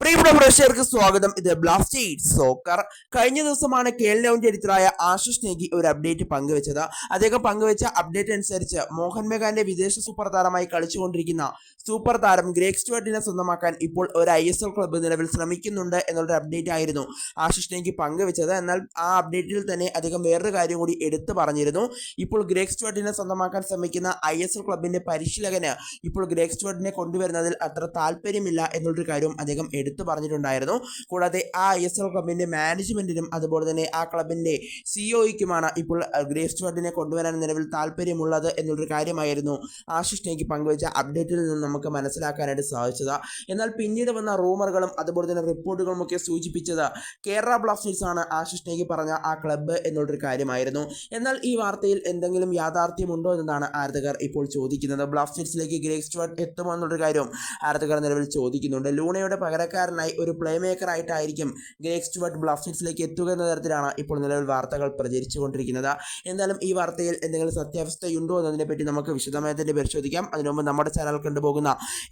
പ്രിയപ്പെട്ട പ്രേക്ഷകർക്ക് സ്വാഗതം. ഇത് ബ്ലാസ്റ്റേഴ്സ് സോക്കർ കഴിഞ്ഞ ദിവസമാണ് ലൗഞ്ച് എഡിറ്ററായ ആശിഷ് നേഗി ഒരു അപ്ഡേറ്റ് പങ്കുവച്ചത്. അദ്ദേഹം പങ്കുവച്ച അപ്ഡേറ്റ് അനുസരിച്ച് മോഹൻ ബഗാന്റെ വിദേശ സൂപ്പർ താരമായി കളിച്ചുകൊണ്ടിരിക്കുന്ന സൂപ്പർ താരം ഗ്രേക്ക് സ്റ്റുവർട്ടിനെ സ്വന്തമാക്കാൻ ഇപ്പോൾ ഒരു ഐ എസ് എൽ ക്ലബ്ബ് നിലവിൽ ശ്രമിക്കുന്നുണ്ട് എന്നുള്ളൊരു അപ്ഡേറ്റ് ആയിരുന്നു ആശിഷ് നേഗി പങ്കുവച്ചത്. എന്നാൽ ആ അപ്ഡേറ്റിൽ തന്നെ അദ്ദേഹം വേറൊരു കാര്യം കൂടി എടുത്തു പറഞ്ഞിരുന്നു. ഇപ്പോൾ ഗ്രേക്ക് സ്റ്റുവർട്ടിനെ സ്വന്തമാക്കാൻ ശ്രമിക്കുന്ന ഐ എസ് എൽ ക്ലബിന്റെ പരിശീലകന് ഇപ്പോൾ ഗ്രേക്ക് സ്റ്റുവർട്ടിനെ കൊണ്ടുവരുന്നതിൽ അത്ര താല്പര്യമില്ല എന്നുള്ളൊരു കാര്യം അദ്ദേഹം എടുത്തു പറഞ്ഞിട്ടുണ്ടായിരുന്നു. കൂടാതെ ആ ഐ എസ് എൽ ക്ലബിന്റെ മാനേജ്മെന്റിനും അതുപോലെ തന്നെ ആ ക്ലബിന്റെ സിഒയ്ക്കുമാണ് ഇപ്പോൾ ഗ്രേസ് സ്റ്റുവർട്ടിനെ കൊണ്ടുവരാൻ നിലവിൽ താല്പര്യമുള്ളത് എന്നുള്ളൊരു കാര്യമായിരുന്നു ആശിഷ് നെയ്ക്ക് പങ്കുവച്ച അപ്ഡേറ്റിൽ നിന്ന് നമുക്ക് മനസ്സിലാക്കാനായിട്ട് സാധിച്ചത്. എന്നാൽ പിന്നീട് വന്ന റൂമറുകളും അതുപോലെ തന്നെ റിപ്പോർട്ടുകളും ഒക്കെ സൂചിപ്പിച്ചത് കേരള ബ്ലാസ്റ്റേഴ്സ് ആണ് ആശിഷ് നെയ്ക്ക് പറഞ്ഞ ആ ക്ലബ്ബ് എന്നുള്ളൊരു കാര്യമായിരുന്നു. എന്നാൽ ഈ വാർത്തയിൽ എന്തെങ്കിലും യാഥാർത്ഥ്യമുണ്ടോ എന്നതാണ് ആരാധകർ ഇപ്പോൾ ചോദിക്കുന്നത്. ബ്ലാസ്റ്റേഴ്സിലേക്ക് ഗ്രേസ് എത്തുമോ എന്നുള്ളൊരു കാര്യം ആരാധകർ നിലവിൽ ചോദിക്കുന്നുണ്ട്. ലൂണയുടെ പകരക്കാരനായി ഒരു പ്ലേ മേക്കർ ആയിട്ടായിരിക്കും ഗ്രേഗ് സ്റ്റുവർട്ട് ബ്ലാസ്റ്റേഴ്സിലേക്ക് എത്തുക എന്ന തരത്തിലാണ് ഇപ്പോൾ നിലവിൽ വാർത്തകൾ പ്രചരിച്ചുകൊണ്ടിരിക്കുന്നത് എന്തായാലും ഈ വാർത്തയിൽ എന്തെങ്കിലും സത്യാവസ്ഥയുണ്ടോ എന്നതിനെപ്പറ്റി നമുക്ക് വിശദമായി തന്നെ പരിശോധിക്കാം. അതിനുമുമ്പ് നമ്മുടെ ചാനൽ കണ്ടുപോകുന്ന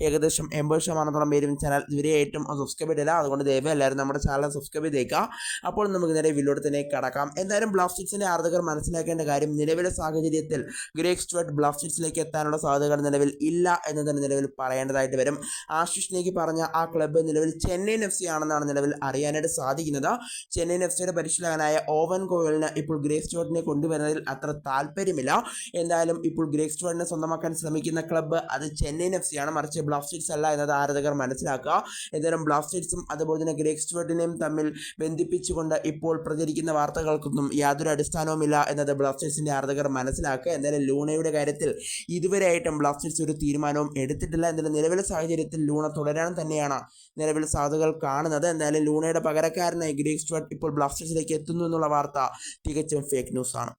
ഏകദേശം എൺപത് ശതമാനത്തോളം പേരും ചാനൽ ഇതുവരെയായിട്ടും സബ്സ്ക്രൈബ് ചെയ്തില്ല അതുകൊണ്ട് ദയവ് എല്ലാവരും നമ്മുടെ ചാനൽ സബ്സ്ക്രൈബ് ചെയ്തേക്കുക. അപ്പോൾ നമുക്ക് നേരെ വില്ലോട് തന്നെ കടക്കാം. എന്തായാലും ബ്ലാസ്റ്റേഴ്സിന്റെ ആരാധകർ മനസ്സിലാക്കേണ്ട കാര്യം നിലവിലെ സാഹചര്യത്തിൽ ഗ്രേഗ് സ്റ്റുവർട്ട് ബ്ലാസ്റ്റേഴ്സിലേക്ക് എത്താനുള്ള സാധ്യതകൾ നിലവിൽ ഇല്ല എന്ന് തന്നെ നിലവിൽ പറയേണ്ടതായിട്ട് വരും. ആശിഷ് നേഗി പറഞ്ഞ ആ ക്ലബ്ബ് നിലവിൽ ചെന്നൈയിൻ എഫ് സി ആണെന്നാണ് നിലവിൽ അറിയാനായിട്ട് സാധിക്കുന്നത്. ചെന്നൈയിൻ എഫ് സിയുടെ പരിശീലകനായ ഓവൻ ഗോയലിന് ഇപ്പോൾ ഗ്രേസ് സ്റ്റുവർട്ടിനെ കൊണ്ടുവരുന്നതിൽ അത്ര താല്പര്യമില്ല. എന്തായാലും ഇപ്പോൾ ഗ്രേസ് സ്റ്റുവർട്ടിനെ സ്വന്തമാക്കാൻ ശ്രമിക്കുന്ന ക്ലബ്ബ് അത് ചെന്നൈയിൻ എഫ് സി ആണ്. മറിച്ച് ബ്ലാസ്റ്റേഴ്സ് അല്ല എന്നത് ആരാധകർ മനസ്സിലാക്കുക. എന്തായാലും ബ്ലാസ്റ്റേഴ്സും അതുപോലെ തന്നെ ഗ്രേസ് സ്റ്റുവർട്ടിനെയും തമ്മിൽ ബന്ധിപ്പിച്ചുകൊണ്ട് ഇപ്പോൾ പ്രചരിക്കുന്ന വാർത്തകൾക്കൊന്നും യാതൊരു അടിസ്ഥാനവുമില്ല എന്നത് ബ്ലാസ്റ്റേഴ്സിന്റെ ആരാധകർ മനസ്സിലാക്കുക. എന്തായാലും ലൂണയുടെ കാര്യത്തിൽ ഇതുവരെയായിട്ടും ബ്ലാസ്റ്റേഴ്സ് ഒരു തീരുമാനവും എടുത്തിട്ടില്ല. എന്തായാലും നിലവിലെ സാഹചര്യത്തിൽ ലൂണ തുടരാൻ തന്നെയാണ് നിലവിൽ സാധ്യതകൾ കാണുന്നത്. എന്തായാലും ലൂണയുടെ പകരക്കാരനായി ഗ്രീക്ക് സ്റ്റുവർട്ട് ഇപ്പോൾ ബ്ലാസ്റ്റേഴ്സിലേക്ക് എത്തുന്നു എന്നുള്ള വാർത്ത തികച്ചും ഫേക്ക് ന്യൂസ് ആണ്.